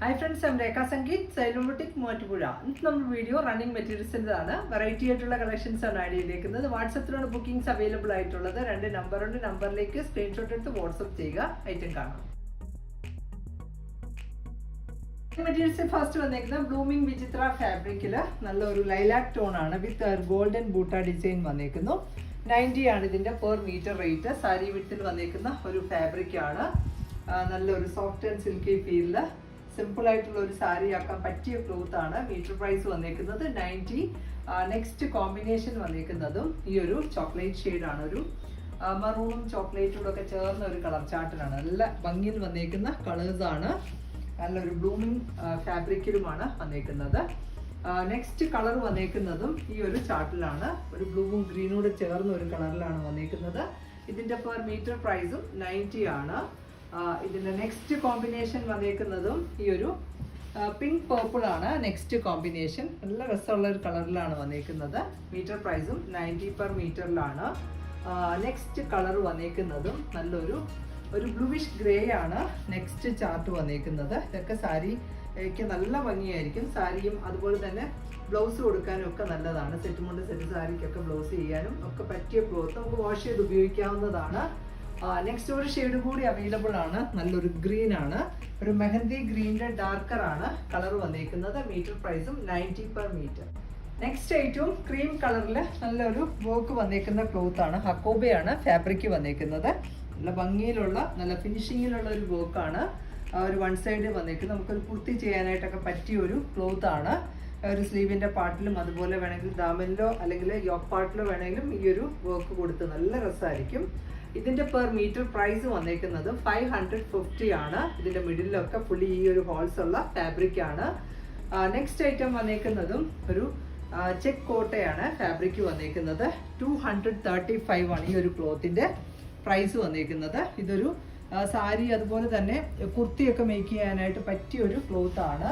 Hi friends M Rekha Sangeeth സൈലോബോട്ടിക് Muvattupuzha ഇന്ന് നമ്മൾ video running മെറ്റീരിയൽസിന്റെതാണ് വെറൈറ്റി ആയിട്ടുള്ള കളക്ഷൻസ് ആണ് ആഡ് ചെയ്തേക്കുന്നത്. വാട്സപ്പിലാണ് ബുക്കിംഗ്സ് അവൈലബിൾ ആയിട്ടുള്ളത്. രണ്ട് നമ്പറുണ്ട് നമ്പറിലേക്ക് സ്ക്രീൻഷോട്ട് എടുത്ത് വാട്സപ്പ് ചെയ്യുക. ഐറ്റം കാണാം. മെറ്റീരിയൽസ് ഫസ്റ്റ് വന്നേക്കുന്നത് ബ്ലൂമിംഗ് വിചിത്ര ഫാബ്രിക്കിൽ നല്ലൊരു ലൈലാക് ടോൺ ആണ്. വിത്ത് ഗോൾഡൻ ബൂട്ട ഡിസൈൻ വന്നേക്കുന്നു. നയന്റി ആണ് ഇതിന്റെ പെർ മീറ്റർ റേറ്റ് സാരി വിത്തിൽ വന്നേക്കുന്ന ഒരു ഫാബ്രിക് ആണ്. നല്ലൊരു സോഫ്റ്റ് ആൻഡ് സിൽക്കി ഫീലിൽ സിമ്പിൾ ആയിട്ടുള്ള ഒരു സാരി ആക്കാൻ പറ്റിയ ക്ലോത്ത് ആണ് മീറ്റർ പ്രൈസ് വന്നേക്കുന്നത് നയന്റി നെക്സ്റ്റ് കോമ്പിനേഷൻ വന്നേക്കുന്നതും ഈ ഒരു ചോക്ലേറ്റ് ഷെയ്ഡ് ആണ്. ഒരു മറൂണും ചോക്ലേറ്റും ഒക്കെ ചേർന്ന ഒരു കളർ ചാർട്ടിലാണ് നല്ല ഭംഗിയിൽ വന്നേക്കുന്ന കളേഴ്സ് ആണ്. നല്ലൊരു ബ്ലൂമിങ് ഫാബ്രിക്കിലുമാണ് വന്നേക്കുന്നത്. നെക്സ്റ്റ് കളർ വന്നേക്കുന്നതും ഈ ഒരു ചാർട്ടിലാണ് ഒരു ബ്ലൂവും ഗ്രീനോട് ചേർന്ന ഒരു കളറിലാണ് വന്നേക്കുന്നത്. ഇതിന്റെ പെർ മീറ്റർ പ്രൈസും നയന്റി ആണ്. ആ, ഇതിന്റെ നെക്സ്റ്റ് കോമ്പിനേഷൻ വന്നേക്കുന്നതും ഈ ഒരു പിങ്ക് പേർപ്പിൾ ആണ് നെക്സ്റ്റ് കോമ്പിനേഷൻ നല്ല രസമുള്ള ഒരു കളറിലാണ് വന്നേക്കുന്നത്. മീറ്റർ പ്രൈസും നയന്റി പെർ മീറ്ററിലാണ്. നെക്സ്റ്റ് കളർ വന്നേക്കുന്നതും നല്ലൊരു ഒരു ബ്ലൂവിഷ് ഗ്രേ ആണ് നെക്സ്റ്റ് ചാർട്ട് വന്നേക്കുന്നത്. ഇതൊക്കെ സാരിക്ക് നല്ല ഭംഗിയായിരിക്കും. സാരിയും അതുപോലെ തന്നെ ബ്ലൗസ് കൊടുക്കാനും ഒക്കെ നല്ലതാണ്. സെറ്റ് മുണ്ട് സെറ്റ് സാരിക്കൊക്കെ ബ്ലൗസ് ചെയ്യാനും ഒക്കെ പറ്റിയ ക്ലോത്ത് നമുക്ക് വാഷ് ചെയ്ത് ഉപയോഗിക്കാവുന്നതാണ്. നെക്സ്റ്റ് ഒരു ഷെയ്ഡ് കൂടി അവൈലബിൾ ആണ്. നല്ലൊരു ഗ്രീൻ ആണ്. ഒരു മെഹന്തി ഗ്രീനിന്റെ ഡാർക്കർ ആണ് കളർ വന്നിരിക്കുന്നത്. മീറ്റർ പ്രൈസും നയന്റി പെർ മീറ്റർ നെക്സ്റ്റ് ഐറ്റവും ക്രീം കളറിൽ നല്ലൊരു വർക്ക് വന്നേക്കുന്ന ക്ലോത്ത് ആണ്. ഹക്കോബയാണ് ഫാബ്രിക് വന്നേക്കുന്നത് നല്ല ഭംഗിയിലുള്ള നല്ല ഫിനിഷിങ്ങിലുള്ള ഒരു വർക്കാണ് ഒരു വൺ സൈഡ് വന്നേക്കുന്നത് നമുക്കൊരു കുർത്തി ചെയ്യാനായിട്ടൊക്കെ പറ്റിയ ഒരു ക്ലോത്ത് ആണ്. ഒരു സ്ലീവിന്റെ പാർട്ടിലും അതുപോലെ വേണമെങ്കിൽ ദാമനിലോ അല്ലെങ്കിൽ യോക്ക് പാർട്ടിലോ വേണമെങ്കിലും ഈ ഒരു വർക്ക് കൊടുത്ത് നല്ല രസമായിരിക്കും ഇതിന്റെ പെർ മീറ്റർ പ്രൈസ് വന്നേക്കുന്നത് ഫൈവ് ഹൺഡ്രഡ് ഫിഫ്റ്റി ആണ്. ഇതിന്റെ മിഡിലൊക്കെ ഫുള്ളി ഈ ഒരു ഹോൾസ് ഉള്ള ഫാബ്രിക് ആണ്. നെക്സ്റ്റ് ഐറ്റം വന്നേക്കുന്നതും ഒരു ചെക്ക് കോട്ടയാണ് ഫാബ്രിക് വന്നേക്കുന്നത്. ടു ഹൺഡ്രഡ് തേർട്ടി ഫൈവ് ആണ് ഈ ഒരു ക്ലോത്തിന്റെ പ്രൈസ് വന്നേക്കുന്നത്. ഇതൊരു സാരി അതുപോലെ തന്നെ കുർത്തിയൊക്കെ മേക്ക് ചെയ്യാനായിട്ട് പറ്റിയ ഒരു ക്ലോത്ത് ആണ്.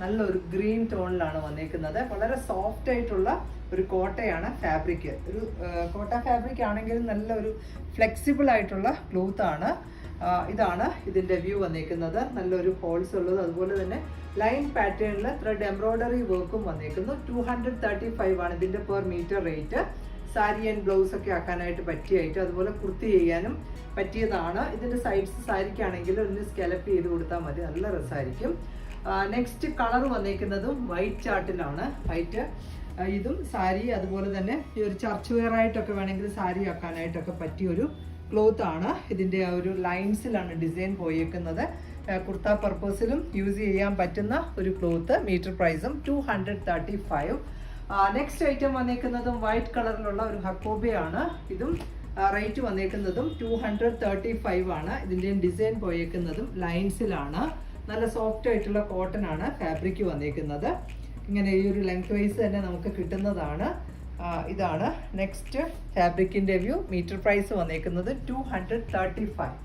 നല്ലൊരു ഗ്രീൻ ടോണിലാണ് വന്നേക്കുന്നത്. വളരെ സോഫ്റ്റ് ആയിട്ടുള്ള ഒരു കോട്ടയാണ് ഫാബ്രിക് ഒരു കോട്ട ഫാബ്രിക് ആണെങ്കിലും നല്ല ഒരു ഫ്ലെക്സിബിൾ ആയിട്ടുള്ള ക്ലോത്ത് ആണ്. ഇതാണ് ഇതിന്റെ വ്യൂ വന്നിരിക്കുന്നത് നല്ലൊരു ഹോൾസ് ഉള്ളത്. അതുപോലെ തന്നെ ലൈൻ പാറ്റേണിൽ ത്രെഡ് എംബ്രോയ്ഡറി വർക്കും വന്നേക്കുന്നു. ടു ഹൺഡ്രഡ് തേർട്ടി ഫൈവ് ആണ് ഇതിന്റെ per metre rate sari and blouse ഒക്കെ ആക്കാനായിട്ട് പറ്റിയായിട്ട് അതുപോലെ കുർത്തി ചെയ്യാനും പറ്റിയതാണ്. ഇതിന്റെ സൈഡ്സ് സാരിക്കാണെങ്കിൽ ഒന്ന് സ്കെലപ്പ് ചെയ്ത് കൊടുത്താൽ മതി. നല്ല രസമായിരിക്കും നെക്സ്റ്റ് കളർ വന്നേക്കുന്നതും വൈറ്റ് ചാർട്ടിലാണ് വൈറ്റ് ഇതും സാരി അതുപോലെ തന്നെ ഈ ഒരു ചർച്ച് വെയർ ആയിട്ടൊക്കെ വേണമെങ്കിൽ സാരി ആക്കാനായിട്ടൊക്കെ പറ്റിയ ഒരു ക്ലോത്ത് ആണ്. ഇതിന്റെ ആ ഒരു ലൈൻസിലാണ് ഡിസൈൻ പോയേക്കുന്നത്. കുർത്ത പർപ്പസിലും യൂസ് ചെയ്യാൻ പറ്റുന്ന ഒരു ക്ലോത്ത് മീറ്റർ പ്രൈസും two hundred thirty five next item വന്നേക്കുന്നതും white കളറിലുള്ള ഒരു ഹക്കോബയാണ്. ഇതും റേറ്റ് വന്നേക്കുന്നതും ടു ഹൺഡ്രഡ് തേർട്ടി ഫൈവ് ആണ്. ഇതിന്റെയും ഡിസൈൻ പോയേക്കുന്നതും ലൈൻസിലാണ് നല്ല സോഫ്റ്റ് ആയിട്ടുള്ള കോട്ടൺ ആണ് ഫാബ്രിക് വന്നേക്കുന്നത്. ഇങ്ങനെ ഈ ഒരു ലെങ്ത് വൈസ് തന്നെ നമുക്ക് കിട്ടുന്നതാണ്. ഇതാണ് നെക്സ്റ്റ് ഫാബ്രിക്കിന്റെ വ്യൂ മീറ്റർ പ്രൈസ് വന്നേക്കുന്നത് two hundred thirty five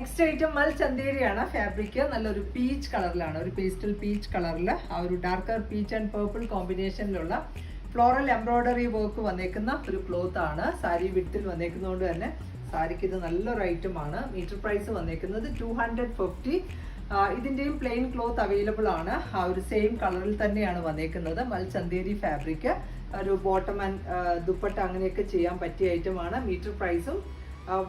next item മൽ ചന്തേരിയാണ് ഫാബ്രിക് നല്ലൊരു പീച്ച് കളറിലാണ് ഒരു പേസ്റ്റൽ പീച്ച് കളറിൽ ആ ഒരു ഡാർക്കർ പീച്ച് ആൻഡ് പേർപ്പിൾ കോമ്പിനേഷനിലുള്ള ഫ്ലോറൽ എംബ്രോയിഡറി വർക്ക് വന്നേക്കുന്ന ഒരു ക്ലോത്ത് ആണ്. സാരി വിട്ടിൽ വന്നേക്കുന്നതുകൊണ്ട് തന്നെ സാരിക്ക് ഇത് നല്ലൊരു ഐറ്റം ആണ്. മീറ്റർ പ്രൈസ് വന്നേക്കുന്നത് ടു ഹൺഡ്രഡ് ഫിഫ്റ്റി ഇതിന്റെയും പ്ലെയിൻ ക്ലോത്ത് അവൈലബിൾ ആണ്. ആ ഒരു സെയിം കളറിൽ തന്നെയാണ് വന്നേക്കുന്നത് മൽ ചന്തേരി ഫാബ്രിക് ഒരു ബോട്ടം ആൻഡ് ദുപ്പട്ട അങ്ങനെയൊക്കെ ചെയ്യാൻ പറ്റിയ ഐറ്റമാണ് മീറ്റർ പ്രൈസും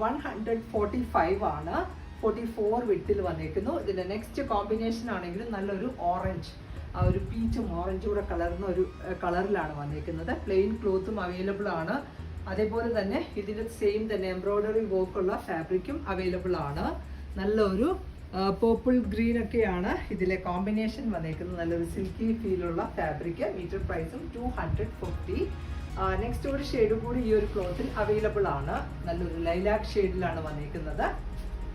വൺ ഹൺഡ്രഡ് ഫോർട്ടി ഫൈവ് ആണ്. ഫോർട്ടി ഫോർ വിട്ടിൽ വന്നേക്കുന്നു. ഇതിന്റെ നെക്സ്റ്റ് കോമ്പിനേഷൻ ആണെങ്കിൽ നല്ലൊരു ഓറഞ്ച് ആ ഒരു പീച്ചും ഓറഞ്ചും കൂടെ കലർന്ന ഒരു കളറിലാണ് വന്നിരിക്കുന്നത് പ്ലെയിൻ ക്ലോത്തും അവൈലബിൾ ആണ്. അതേപോലെ തന്നെ ഇതിന്റെ സെയിം തന്നെ എംബ്രോയിഡറി വർക്കുള്ള ഫാബ്രിക്കും അവൈലബിൾ ആണ്. നല്ലൊരു പേർപ്പിൾ ഗ്രീൻ ഒക്കെയാണ് ഇതിലെ കോമ്പിനേഷൻ വന്നേക്കുന്നത്. നല്ലൊരു സിൽക്കി ഫീലുള്ള ഫാബ്രിക് മീറ്റർ പ്രൈസും ടു ഹൺഡ്രഡ് ഫിഫ്റ്റി നെക്സ്റ്റ് ഒരു ഷെയ്ഡും കൂടി ഈ ഒരു ക്ലോത്തിൽ അവൈലബിൾ ആണ്. നല്ലൊരു ലൈലാക്ക് ഷെയ്ഡിലാണ് വന്നേക്കുന്നത്.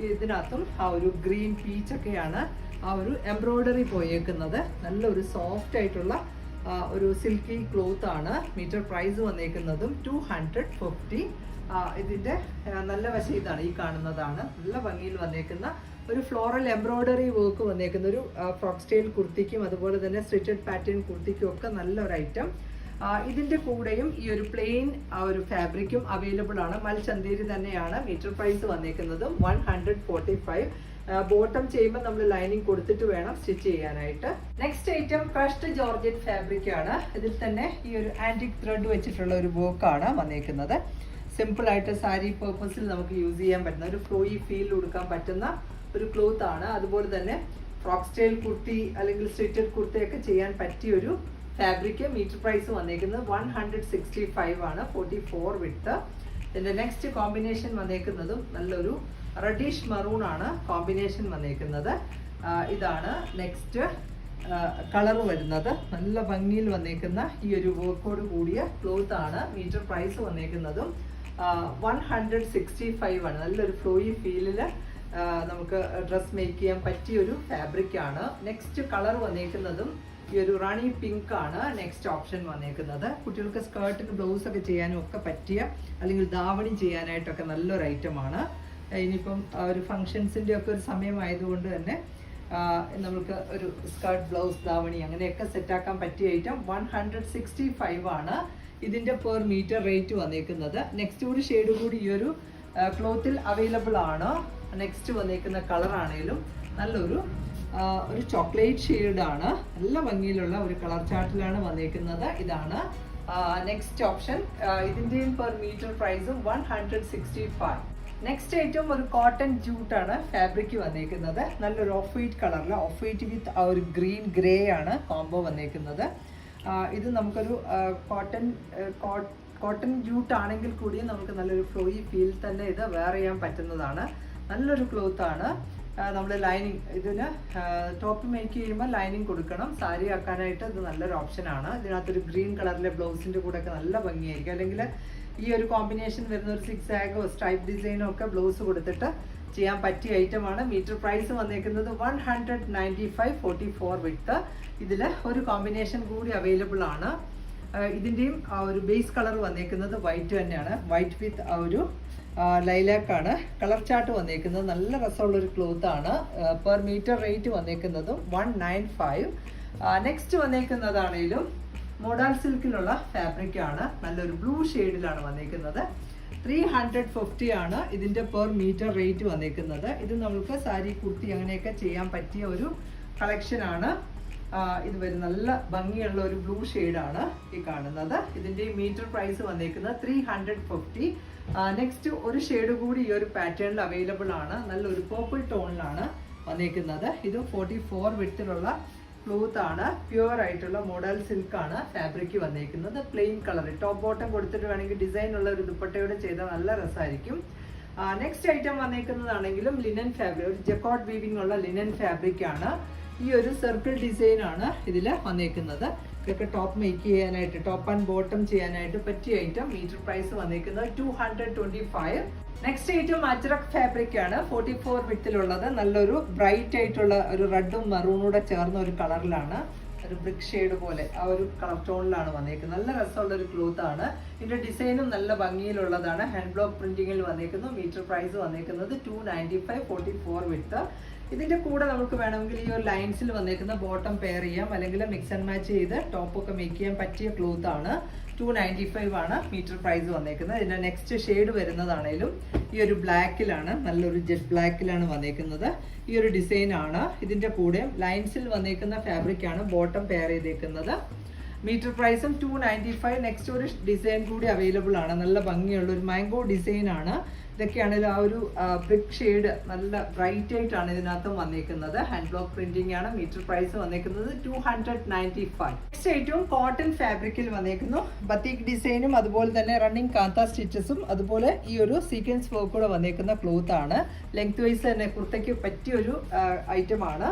ഇതിനകത്തും ആ ഒരു ഗ്രീൻ പീച്ച് ഒക്കെയാണ് ആ ഒരു എംബ്രോയ്ഡറി പോയേക്കുന്നത്. നല്ലൊരു സോഫ്റ്റ് ആയിട്ടുള്ള ഒരു സിൽക്കി ക്ലോത്ത് ആണ് മീറ്റർ പ്രൈസ് വന്നേക്കുന്നതും ടു ഹൺഡ്രഡ് ഫിഫ്റ്റി ഇതിന്റെ നല്ല വശം ഇതാണ് ഈ കാണുന്നതാണ്. നല്ല ഭംഗിയിൽ വന്നേക്കുന്ന ഒരു ഫ്ലോറൽ എംബ്രോയ്ഡറി വർക്ക് വന്നേക്കുന്ന ഒരു ഫ്രോക്ക് സ്റ്റൈൽ കുർത്തിക്കും അതുപോലെ തന്നെ സ്റ്റിച്ചഡ് പാറ്റേൺ കുർത്തിക്കും ഒക്കെ നല്ലൊരു ഐറ്റം ആ, ഇതിന്റെ കൂടെയും ഈ ഒരു പ്ലെയിൻ ആ ഒരു ഫാബ്രിക്കും അവൈലബിൾ ആണ്. മൽച്ചന്തേരി തന്നെയാണ് metre price വന്നേക്കുന്നതും. One hundred forty five bottom ചെയ്യുമ്പോൾ നമ്മൾ ലൈനിങ് കൊടുത്തിട്ട് വേണം സ്റ്റിച്ച് ചെയ്യാനായിട്ട്. Next item crushed georgette fabric ആണ്. ഇതിൽ തന്നെ ഈ ഒരു ആന്റിക് ത്രെഡ് വെച്ചിട്ടുള്ള ഒരു വർക്കാണ് വന്നേക്കുന്നത്. സിമ്പിൾ ആയിട്ട് സാരി പേർപ്പസിൽ നമുക്ക് യൂസ് ചെയ്യാൻ പറ്റുന്ന ഒരു ഫ്ലോയി ഫീൽ കൊടുക്കാൻ പറ്റുന്ന ഒരു ക്ലോത്ത് ആണ്. അതുപോലെ തന്നെ ഫ്രോക്ക് സ്റ്റൈൽ കുർത്തി അല്ലെങ്കിൽ സ്റ്റിറ്റഡ് കുർത്തിയൊക്കെ ചെയ്യാൻ പറ്റിയ ഒരു ഫാബ്രിക് മീറ്റർ പ്രൈസ് വന്നേക്കുന്നത് വൺ ഹൺഡ്രഡ് സിക്സ്റ്റി ഫൈവ് ആണ്. ഫോർട്ടി ഫോർ വിട്ട് ഇതിന്റെ നെക്സ്റ്റ് കോമ്പിനേഷൻ വന്നേക്കുന്നതും നല്ലൊരു റെഡിഷ് മറൂൺ ആണ് കോമ്പിനേഷൻ വന്നേക്കുന്നത്. ഇതാണ് നെക്സ്റ്റ് കളർ വരുന്നത്. നല്ല ഭംഗിയിൽ വന്നേക്കുന്ന ഈ ഒരു വർക്കോട് കൂടിയ ക്ലോത്ത് ആണ് മീറ്റർ പ്രൈസ് വന്നേക്കുന്നതും. വൺ ഹൺഡ്രഡ് സിക്സ്റ്റി ഫൈവ് ആണ്. നല്ലൊരു ഫ്ലോയി ഫീലിൽ നമുക്ക് ഡ്രസ് മേക്ക് ചെയ്യാൻ പറ്റിയൊരു ഫാബ്രിക് ആണ്. നെക്സ്റ്റ് കളർ വന്നേക്കുന്നതും ഈ ഒരു റാണി പിങ്ക് ആണ് നെക്സ്റ്റ് ഓപ്ഷൻ വന്നേക്കുന്നത്. കുട്ടികൾക്ക് സ്കേർട്ടിന് ബ്ലൗസ് ഒക്കെ ചെയ്യാനും ഒക്കെ പറ്റിയ അല്ലെങ്കിൽ ദാവണി ചെയ്യാനായിട്ടൊക്കെ നല്ലൊരു ഐറ്റം ആണ്. ഇനിയിപ്പം ഒരു ഫങ്ഷൻസിന്റെ ഒക്കെ ഒരു സമയമായതുകൊണ്ട് തന്നെ നമുക്ക് ഒരു സ്കേർട്ട് ബ്ലൗസ് ദാവണി അങ്ങനെയൊക്കെ സെറ്റാക്കാൻ പറ്റിയ item one hundred sixty five ആണ്. ഇതിന്റെ പെർ മീറ്റർ റേറ്റ് വന്നേക്കുന്നത്. നെക്സ്റ്റ് ഒരു ഷെയ്ഡ് കൂടി ഈ ഒരു ക്ലോത്തിൽ അവൈലബിൾ ആണ്. നെക്സ്റ്റ് വന്നേക്കുന്ന കളർ ആണെങ്കിലും നല്ലൊരു ഒരു ചോക്ലേറ്റ് ഷെയ്ഡാണ് നല്ല ഭംഗിയിലുള്ള ഒരു കളർ ചാർട്ടിലാണ് വന്നിരിക്കുന്നത് ഇതാണ് next option ഇതിന്റെയും per metre price one hundred sixty five next item ഒരു കോട്ടൺ ജൂട്ടാണ് ഫാബ്രിക് വന്നിരിക്കുന്നത് നല്ലൊരു ഓഫ് വൈറ്റ് കളറിൽ ഓഫ് വൈറ്റ് വിത്ത് ആ ഒരു ഗ്രീൻ ഗ്രേ ആണ് കോംബോ വന്നിരിക്കുന്നത് ഇത് നമുക്കൊരു കോട്ടൺ കോട്ടൺ ജൂട്ട് ആണെങ്കിൽ കൂടി നമുക്ക് നല്ലൊരു ഫ്ലോയി ഫീൽ തന്നെ ഇത് വെയർ ചെയ്യാൻ പറ്റുന്നതാണ്. നല്ലൊരു ക്ലോത്ത് ആണ്. നമ്മൾ ലൈനിങ് ഇതിന് ടോപ്പ് മേക്ക് ചെയ്യുമ്പോൾ ലൈനിങ് കൊടുക്കണം. സാരി ആക്കാനായിട്ട് ഇത് നല്ലൊരു ഓപ്ഷനാണ് ഇതിനകത്തൊരു ഗ്രീൻ കളറിലെ ബ്ലൗസിന്റെ കൂടെ ഒക്കെ നല്ല ഭംഗിയായിരിക്കും. അല്ലെങ്കിൽ ഈ ഒരു കോമ്പിനേഷൻ വരുന്ന ഒരു സിക്സ് ആഗോ സ്ട്രൈപ്പ് ഡിസൈനോ ഒക്കെ ബ്ലൗസ് കൊടുത്തിട്ട് ചെയ്യാൻ പറ്റിയ ഐറ്റമാണ് മീറ്റർ പ്രൈസ് വന്നേക്കുന്നത് one hundred ninety five forty four width ഇതിൽ ഒരു കോമ്പിനേഷൻ കൂടി അവൈലബിൾ ആണ്. ഇതിന്റെയും ഒരു ബേസ് കളർ വന്നേക്കുന്നത് വൈറ്റ് തന്നെയാണ്. വൈറ്റ് വിത്ത് ഒരു ലൈലാക്ക് ആണ് കളർ ചാർട്ട് വന്നേക്കുന്നത്. നല്ല രസമുള്ളൊരു ക്ലോത്ത് ആണ്. പെർ മീറ്റർ റേറ്റ് വന്നേക്കുന്നതും വൺ നയൻ ഫൈവ് നെക്സ്റ്റ് വന്നേക്കുന്നതാണേലും മോഡാൽ സിൽക്കിലുള്ള ഫാബ്രിക് ആണ്. നല്ലൊരു ബ്ലൂ ഷെയ്ഡിലാണ് വന്നേക്കുന്നത്. ത്രീ ഹൺഡ്രഡ് ഫിഫ്റ്റി ആണ് ഇതിന്റെ പെർ മീറ്റർ റേറ്റ് വന്നേക്കുന്നത്. ഇത് നമുക്ക് സാരി കുർത്തി അങ്ങനെയൊക്കെ ചെയ്യാൻ പറ്റിയ ഒരു കളക്ഷൻ ആണ്. ഇത് വരും നല്ല ഭംഗിയുള്ള ഒരു ബ്ലൂ ഷെയ്ഡാണ് ഈ കാണുന്നത്. ഇതിന്റെ മീറ്റർ പ്രൈസ് വന്നേക്കുന്നത് ത്രീ ഹൺഡ്രഡ് ഫിഫ്റ്റി നെക്സ്റ്റ് ഒരു ഷെയ്ഡ് കൂടി ഈ ഒരു പാറ്റേണിൽ അവൈലബിൾ ആണ്. നല്ലൊരു പേർപ്പിൾ ടോണിലാണ് വന്നിരിക്കുന്നത് ഇത് ഫോർട്ടി ഫോർ വിട്ടിലുള്ള ക്ലൂത്ത് ആണ്. പ്യുവർ ആയിട്ടുള്ള മോഡൽ സിൽക്ക് ആണ് ഫാബ്രിക് വന്നിരിക്കുന്നത് പ്ലെയിൻ കളർ ടോപ്പ് ബോട്ടം കൊടുത്തിട്ട് വേണമെങ്കിൽ ഡിസൈൻ ഉള്ള ഒരു ദുപ്പട്ടയോടെ ചെയ്താൽ നല്ല രസമായിരിക്കും നെക്സ്റ്റ് ഐറ്റം വന്നേക്കുന്നതാണെങ്കിലും ലിനൻ ഫാബ്രിക് ഒരു ജക്കോട്ട് വീവിംഗ് ഉള്ള ലിനൻ ഫാബ്രിക് ആണ്. ഈ ഒരു സർക്കിൾ ഡിസൈൻ ആണ് ഇതിൽ വന്നേക്കുന്നത്. ഇതൊക്കെ ടോപ്പ് മേക്ക് ചെയ്യാനായിട്ട് ടോപ്പ് ആൻഡ് ബോട്ടം ചെയ്യാനായിട്ട് പറ്റിയ ഐറ്റം മീറ്റർ പ്രൈസ് വന്നിരിക്കുന്നത് two hundred twenty five next item ajrak fabric ആണ്. ഫോർട്ടി ഫോർ വിത്തിലുള്ളത് നല്ലൊരു ബ്രൈറ്റ് ആയിട്ടുള്ള ഒരു റെഡും മറൂണൂടെ ചേർന്ന ഒരു കളറിലാണ്. ഒരു ബ്രിക് ഷെയ്ഡ് പോലെ ആ ഒരു കളർ ടോണിലാണ് വന്നേക്കുന്നത് നല്ല രസമുള്ള ഒരു ക്ലോത്ത് ആണ്. ഇതിന്റെ ഡിസൈനും നല്ല ഭംഗിയിലുള്ളതാണ്. ഹാൻഡ് ബ്ലോക്ക് പ്രിന്റിങ്ങിൽ വന്നേക്കുന്നു മീറ്റർ പ്രൈസ് വന്നേക്കുന്നത് two ninety five forty four width ഇതിന്റെ കൂടെ നമുക്ക് വേണമെങ്കിൽ ഈ ഒരു ലൈൻസിൽ വന്നിരിക്കുന്ന ബോട്ടം പെയർ ചെയ്യാം. അല്ലെങ്കിൽ മിക്സ് ആൻഡ് മാച്ച് ചെയ്ത് ടോപ്പ് ഒക്കെ മേക്ക് ചെയ്യാൻ പറ്റിയ ക്ലോത്ത് ആണ്. ടു നയന്റി ഫൈവ് ആണ് മീറ്റർ പ്രൈസ് വന്നേക്കുന്നത്. ഇതിന്റെ നെക്സ്റ്റ് ഷെയ്ഡ് വരുന്നതാണേലും ഈ ഒരു ബ്ലാക്കിലാണ് നല്ലൊരു ജെറ്റ് ബ്ലാക്കിലാണ് വന്നേക്കുന്നത്. ഈ ഒരു ഡിസൈൻ ആണ്. ഇതിന്റെ കൂടെ ലൈൻസിൽ വന്നേക്കുന്ന ഫാബ്രിക് ആണ് ബോട്ടം പെയർ ചെയ്തേക്കുന്നത്. മീറ്റർ പ്രൈസും ടു നയന്റി ഫൈവ് നെക്സ്റ്റ് ഒരു ഡിസൈൻ കൂടി അവൈലബിൾ ആണ്. നല്ല ഭംഗിയുള്ള ഒരു മാംഗോ ഡിസൈൻ ആണ്. ഇതൊക്കെയാണെങ്കിൽ ആ ഒരു ബ്രിക്ക് ഷെയ്ഡ് നല്ല ബ്രൈറ്റ് ആയിട്ടാണ് ഇതിനകത്തും വന്നേക്കുന്നത്. ഹാൻഡ് ബ്ലോക്ക് പ്രിന്റിംഗ് ആണ്. മീറ്റർ പ്രൈസ് വന്നേക്കുന്നത് two hundred ninety five next ഏറ്റവും കോട്ടൺ ഫാബ്രിക്കിൽ വന്നേക്കുന്നു. ബത്തീക് ഡിസൈനും അതുപോലെ തന്നെ റണ്ണിങ് കാന്ത സ്റ്റിച്ചസും അതുപോലെ ഈ ഒരു സീക്വൻസ് വർക്ക് കൂടെ വന്നേക്കുന്ന ക്ലോത്ത് ആണ്. ലെങ്ത് വൈസ് തന്നെ കുർത്തയ്ക്ക് പറ്റിയൊരു ഐറ്റം ആണ്.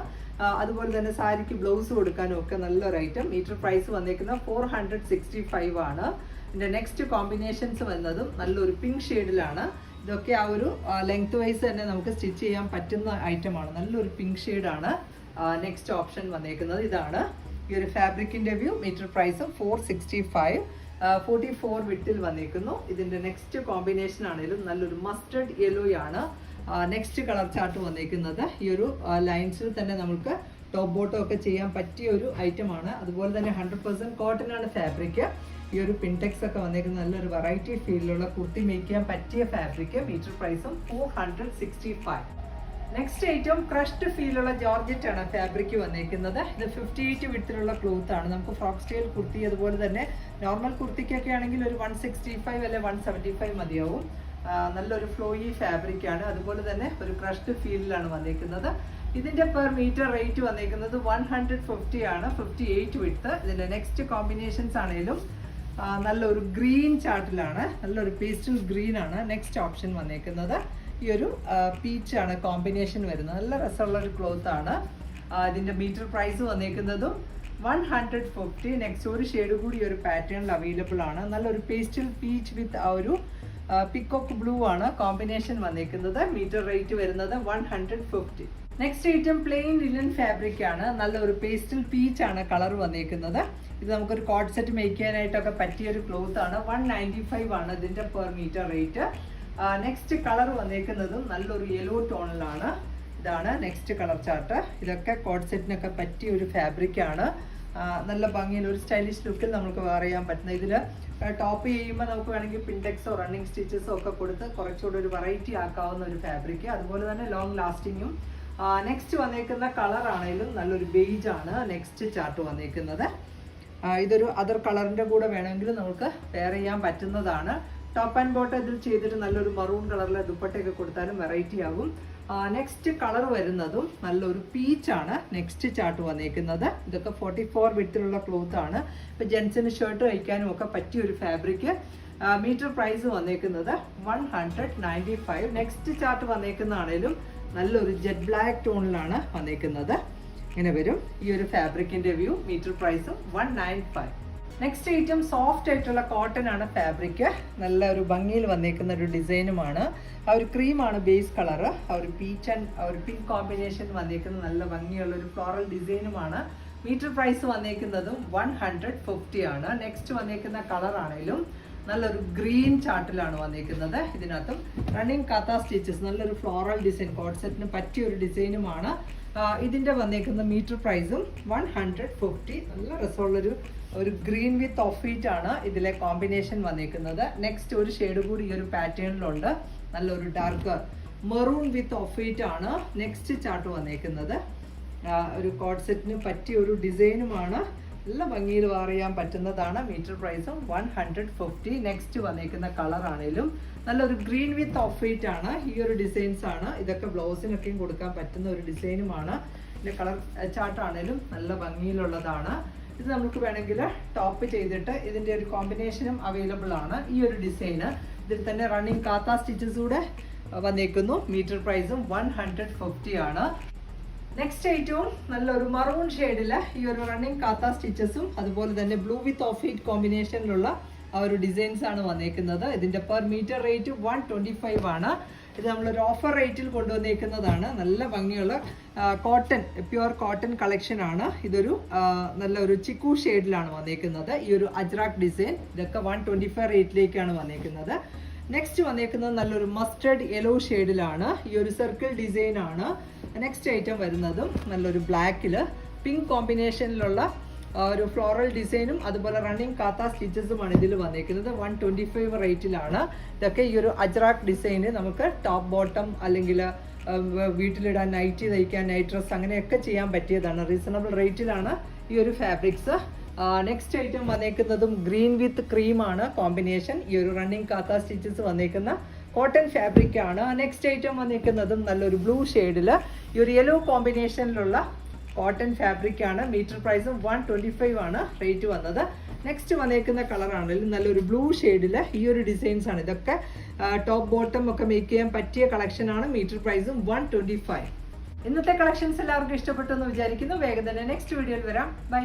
അതുപോലെ തന്നെ സാരിക്ക് ബ്ലൗസ് കൊടുക്കാനും ഒക്കെ നല്ലൊരു ഐറ്റം മീറ്റർ പ്രൈസ് വന്നേക്കുന്ന ഫോർ ഹൺഡ്രഡ് സിക്സ്റ്റി ഫൈവ് ആണ്. എന്റെ നെക്സ്റ്റ് കോമ്പിനേഷൻസ് വന്നതും നല്ലൊരു പിങ്ക് ഷെയ്ഡിലാണ് ഇതൊക്കെ ആ ഒരു ലെങ്ത് വൈസ് തന്നെ നമുക്ക് സ്റ്റിച്ച് ചെയ്യാൻ പറ്റുന്ന ഐറ്റമാണ് നല്ലൊരു പിങ്ക് ഷെയ്ഡാണ് നെക്സ്റ്റ് ഓപ്ഷൻ വന്നേക്കുന്നത്. ഇതാണ്. ഈ ഒരു ഫാബ്രിക്കിന്റെ view metre price four sixty five forty four വിട്ടിൽ വന്നേക്കുന്നു. ഇതിന്റെ നെക്സ്റ്റ് കോമ്പിനേഷൻ ആണെങ്കിലും നല്ലൊരു മസ്റ്റർഡ് യെല്ലോ ആണ്. നെക്സ്റ്റ് കളർ ചാർട്ട് വന്നേക്കുന്നത്. ഈ ഒരു ലൈൻസിൽ തന്നെ നമുക്ക് ടോപ്പ് ബോട്ടോ ഒക്കെ ചെയ്യാൻ പറ്റിയ ഒരു ഐറ്റം ആണ്. അതുപോലെ തന്നെ ഹൺഡ്രഡ് പെർസെന്റ് കോട്ടൺ ആണ് ഫാബ്രിക് ഈ ഒരു പിൻടെക്സ് ഒക്കെ വന്നേക്കുന്ന നല്ലൊരു വെറൈറ്റി ഫീലിലുള്ള കുർത്തി മേക്ക് ചെയ്യാൻ പറ്റിയ ഫാബ്രിക് മീറ്റർ പ്രൈസും four hundred sixty five next item crushed ഫീലുള്ള georgette ആണ് ഫാബ്രിക് വന്നേക്കുന്നത്. ഇത് ഫിഫ്റ്റി എയ്റ്റ് വിടത്തിലുള്ള ക്ലോത്ത് ആണ്. നമുക്ക് ഫ്രോക്ക് സ്റ്റൈൽ കുർത്തി അതുപോലെ തന്നെ നോർമൽ കുർത്തിക്കൊക്കെ ആണെങ്കിൽ ഒരു വൺ സിക്സ്റ്റി ഫൈവ് അല്ലെ വൺ സെവന്റി ഫൈവ് മതിയാവും നല്ലൊരു ഫ്ലോയി ഫാബ്രിക് ആണ്. അതുപോലെ തന്നെ ഒരു ക്രഷ്ഡ് ഫീലിലാണ് വന്നേക്കുന്നത്. ഇതിന്റെ പെർ മീറ്റർ റേറ്റ് വന്നേക്കുന്നത് വൺ ഹൺഡ്രഡ് ഫിഫ്റ്റി ആണ്. ഫിഫ്റ്റി എയ്റ്റ് വിട്ട് ഇതിന്റെ നെക്സ്റ്റ് കോമ്പിനേഷൻസ് ആണെങ്കിലും നല്ലൊരു ഗ്രീൻ ചാർട്ടിലാണ് നല്ലൊരു പേസ്റ്റൽ ഗ്രീൻ ആണ് നെക്സ്റ്റ് ഓപ്ഷൻ വന്നേക്കുന്നത്. ഈ ഒരു പീച്ച് ആണ് കോമ്പിനേഷൻ വരുന്നത്. നല്ല രസമുള്ള ഒരു ക്ലോത്ത് ആണ്. ഇതിന്റെ മീറ്റർ പ്രൈസ് വന്നേക്കുന്നതും വൺ ഹൺഡ്രഡ് ഫിഫ്റ്റി നെക്സ്റ്റ് ഒരു ഷെയ്ഡ് കൂടി ഒരു പാറ്റേണിൽ അവൈലബിൾ ആണ്. നല്ലൊരു പേസ്റ്റൽ പീച്ച് വിത്ത് ആ ഒരു പിക്കോക്ക് ബ്ലൂ ആണ് കോമ്പിനേഷൻ വന്നേക്കുന്നത്. മീറ്റർ റേറ്റ് വരുന്നത് one hundred fifty next item plain linen fabric ആണ്. നല്ലൊരു പേസ്റ്റൽ പീച്ച് ആണ് കളർ വന്നേക്കുന്നത്. ഇത് നമുക്കൊരു കോട്ട് സെറ്റ് മേക്ക് ചെയ്യാനായിട്ടൊക്കെ പറ്റിയ ഒരു ക്ലോത്ത് ആണ്. വൺ നയന്റി ഫൈവ് ആണ് ഇതിന്റെ per metre rate next colour വന്നേക്കുന്നതും നല്ലൊരു യെല്ലോ ടോണിലാണ് ഇതാണ് നെക്സ്റ്റ് കളർ ചാർട്ട് ഇതൊക്കെ കോട്ട് സെറ്റിനൊക്കെ പറ്റിയ ഒരു ഫാബ്രിക് ആണ്. നല്ല ഭംഗിയിൽ ഒരു സ്റ്റൈലിഷ് ലുക്കിൽ നമുക്ക് വെയർ ചെയ്യാൻ പറ്റുന്ന ഇതിൽ ടോപ്പ് ചെയ്യുമ്പോൾ നമുക്ക് വേണമെങ്കിൽ പിൻഡെക്സോ റണ്ണിങ് സ്റ്റിച്ചസോ ഒക്കെ കൊടുത്ത് കുറച്ചുകൂടി ഒരു വെറൈറ്റി ആക്കാവുന്ന ഒരു ഫാബ്രിക് അതുപോലെ തന്നെ ലോങ് ലാസ്റ്റിങ്ങും നെക്സ്റ്റ് വന്നേക്കുന്ന കളർ ആണെങ്കിലും നല്ലൊരു ബെയ്ജ് ആണ് നെക്സ്റ്റ് ചാർട്ട് വന്നേക്കുന്നത്. ഇതൊരു അതർ കളറിന്റെ കൂടെ വേണമെങ്കിൽ നമുക്ക് പെയർ ചെയ്യാൻ പറ്റുന്നതാണ്. ടോപ്പ് ആൻഡ് ബോട്ട് ഇതിൽ ചെയ്തിട്ട് നല്ലൊരു മറൂൺ കളറിലെ ദുപ്പട്ടയൊക്കെ കൊടുത്താലും വെറൈറ്റി ആകും. നെക്സ്റ്റ് കളർ വരുന്നതും നല്ലൊരു പീച്ചാണ് നെക്സ്റ്റ് ചാർട്ട് വന്നേക്കുന്നത്. ഇതൊക്കെ ഫോർട്ടി ഫോർ വിട്ടിലുള്ള ക്ലോത്ത് ആണ്. ഇപ്പം ജെൻസിന് ഷർട്ട് കഴിക്കാനും ഒക്കെ പറ്റിയ ഒരു ഫാബ്രിക് മീറ്റർ പ്രൈസ് വന്നേക്കുന്നത് വൺ ഹൺഡ്രഡ് നെക്സ്റ്റ് ചാർട്ട് വന്നേക്കുന്നതാണേലും നല്ലൊരു ജെറ്റ് ബ്ലാക്ക് ടോണിലാണ് വന്നേക്കുന്നത്. ഇങ്ങനെ വരും. ഈ ഒരു ഫാബ്രിക്കിന്റെ വ്യൂ മീറ്റർ പ്രൈസും one nine five next item soft ആയിട്ടുള്ള കോട്ടൺ ആണ് ഫാബ്രിക് നല്ല ഒരു ഭംഗിയിൽ വന്നേക്കുന്ന ഒരു ഡിസൈനുമാണ്. ആ ഒരു ക്രീമാണ് ബേസ് കളർ ആ ഒരു പീച്ച് ആൻഡ് ആ ഒരു പിങ്ക് കോമ്പിനേഷൻ വന്നേക്കുന്ന നല്ല ഭംഗിയുള്ള ഒരു ഫ്ലോറൽ ഡിസൈനുമാണ്. മീറ്റർ പ്രൈസ് വന്നേക്കുന്നതും വൺ ഹൺഡ്രഡ് ഫിഫ്റ്റി ആണ്. നെക്സ്റ്റ് വന്നേക്കുന്ന കളർ ആണെങ്കിലും നല്ലൊരു ഗ്രീൻ ചാർട്ടിലാണ് വന്നിരിക്കുന്നത്. ഇതിനകത്തും റണ്ണിങ് കഥ സ്റ്റിച്ചസ് നല്ലൊരു ഫ്ലോറൽ ഡിസൈൻ കോഡ് സെറ്റിന് പറ്റിയ ഒരു ഡിസൈനുമാണ്. ഇതിന്റെ വന്നിരിക്കുന്ന മീറ്റർ പ്രൈസും വൺ ഹൺഡ്രഡ് ഫിഫ്റ്റി നല്ല രസമുള്ളൊരു ഒരു ഗ്രീൻ വിത്ത് ഓഫ് ആണ് ഇതിലെ കോമ്പിനേഷൻ വന്നിരിക്കുന്നത്. നെക്സ്റ്റ് ഒരു ഷെയ്ഡ് കൂടി ഈ ഒരു പാറ്റേണിലുണ്ട് നല്ലൊരു ഡാർക്ക് മെറൂൺ വിത്ത് ഓഫ് ആണ് നെക്സ്റ്റ് ചാർട്ട് വന്നേക്കുന്നത് ഒരു കോഡ് സെറ്റിന് പറ്റിയ ഒരു ഡിസൈനുമാണ് നല്ല ഭംഗിയിൽ വാർ ചെയ്യാൻ പറ്റുന്നതാണ് മീറ്റർ പ്രൈസും വൺ ഹൺഡ്രഡ് ഫിഫ്റ്റി നെക്സ്റ്റ് വന്നേക്കുന്ന കളർ ആണെങ്കിലും നല്ലൊരു ഗ്രീൻ വിത്ത് ഓഫ് വൈറ്റ് ആണ്. ഈ ഒരു ഡിസൈൻസ് ആണ്. ഇതൊക്കെ ബ്ലൗസിനൊക്കെയും കൊടുക്കാൻ പറ്റുന്ന ഒരു ഡിസൈനുമാണ്. ഇതിന്റെ കളർ ചാർട്ടാണേലും നല്ല ഭംഗിയിലുള്ളതാണ്. ഇത് നമുക്ക് വേണമെങ്കിൽ ടോപ്പ് ചെയ്തിട്ട് ഇതിന്റെ ഒരു കോമ്പിനേഷനും അവൈലബിൾ ആണ്. ഈ ഒരു ഡിസൈന് ഇതിൽ തന്നെ റണ്ണിങ് കാത്ത സ്റ്റിച്ചസ് കൂടെ വന്നേക്കുന്നു. മീറ്റർ പ്രൈസും വൺ ഹൺഡ്രഡ് ഫിഫ്റ്റി ആണ്. നെക്സ്റ്റ് ഐറ്റവും നല്ലൊരു മറൂൺ ഷെയ്ഡിൽ ഈ ഒരു റണ്ണിങ് കാത്ത സ്റ്റിച്ചസും അതുപോലെ തന്നെ ബ്ലൂ വിത്ത് ഓഫ് വൈറ്റ് കോമ്പിനേഷനിലുള്ള ആ ഒരു ഡിസൈൻസ് ആണ് വന്നേക്കുന്നത്. ഇതിന്റെ per metre rate one twenty five ആണ്. ഇത് നമ്മളൊരു ഓഫർ റേറ്റിൽ കൊണ്ടുവന്നേക്കുന്നതാണ്. നല്ല ഭംഗിയുള്ള കോട്ടൺ പ്യുവർ കോട്ടൺ കളക്ഷൻ ആണ്. ഇതൊരു നല്ല ഒരു ചിക്കു ഷെയ്ഡിലാണ് വന്നേക്കുന്നത്. ഈ ഒരു അജ്രാക് ഡിസൈൻ ഇതൊക്കെ വൺ ട്വന്റി ഫൈവ് റേറ്റിലേക്കാണ് വന്നേക്കുന്നത്. നെക്സ്റ്റ് വന്നേക്കുന്നത് നല്ലൊരു മസ്റ്റേഡ് യെല്ലോ ഷെയ്ഡിലാണ് ഈ ഒരു സർക്കിൾ ഡിസൈൻ ആണ്. നെക്സ്റ്റ് ഐറ്റം വരുന്നതും നല്ലൊരു ബ്ലാക്കിൽ പിങ്ക് കോമ്പിനേഷനിലുള്ള ഒരു ഫ്ലോറൽ ഡിസൈനും അതുപോലെ റണ്ണിങ് കാത്ത സ്റ്റിച്ചസുമാണ് ഇതിൽ വന്നേക്കുന്നത്. വൺ ട്വന്റി ഫൈവ് റേറ്റിലാണ് ഇതൊക്കെ ഈ ഒരു അജ്രാക്ക് ഡിസൈന് നമുക്ക് ടോപ്പ് ബോട്ടം അല്ലെങ്കിൽ വീട്ടിലിടാൻ നൈറ്റി തയ്ക്കാൻ നൈറ്റ് ഡ്രസ് അങ്ങനെയൊക്കെ ചെയ്യാൻ പറ്റിയതാണ്. റീസണബിൾ റേറ്റിലാണ് ഈ ഒരു ഫാബ്രിക്സ് നെക്സ്റ്റ് ഐറ്റം വന്നേക്കുന്നതും ഗ്രീൻ വിത്ത് ക്രീം ആണ്. കോമ്പിനേഷൻ ഈ ഒരു റണ്ണിങ് കാത്ത സ്റ്റിച്ചസ് വന്നേക്കുന്ന കോട്ടൺ ഫാബ്രിക് ആണ്. നെക്സ്റ്റ് ഐറ്റം വന്നേക്കുന്നതും നല്ലൊരു ബ്ലൂ ഷെയ്ഡിൽ ഈ ഒരു യെല്ലോ കോമ്പിനേഷനിലുള്ള കോട്ടൺ ഫാബ്രിക് ആണ്. മീറ്റർ പ്രൈസും വൺ ട്വന്റി ഫൈവ് ആണ് റേറ്റ് വന്നത്. നെക്സ്റ്റ് വന്നേക്കുന്ന ആണെങ്കിലും നല്ലൊരു ബ്ലൂ ഷെയ്ഡിൽ ഈ ഒരു ഡിസൈൻസ് ആണ്. ഇതൊക്കെ ടോപ്പ് ബോട്ടം ഒക്കെ മേക്ക് ചെയ്യാൻ പറ്റിയ കളക്ഷൻ ആണ്. മീറ്റർ പ്രൈസും വൺ ട്വന്റി ഫൈവ് ഇന്നത്തെ കളക്ഷൻസ് എല്ലാവർക്കും ഇഷ്ടപ്പെട്ടു എന്ന് വിചാരിക്കുന്നു. വേഗം തന്നെ നെക്സ്റ്റ് വീഡിയോയിൽ വരാം. ബൈ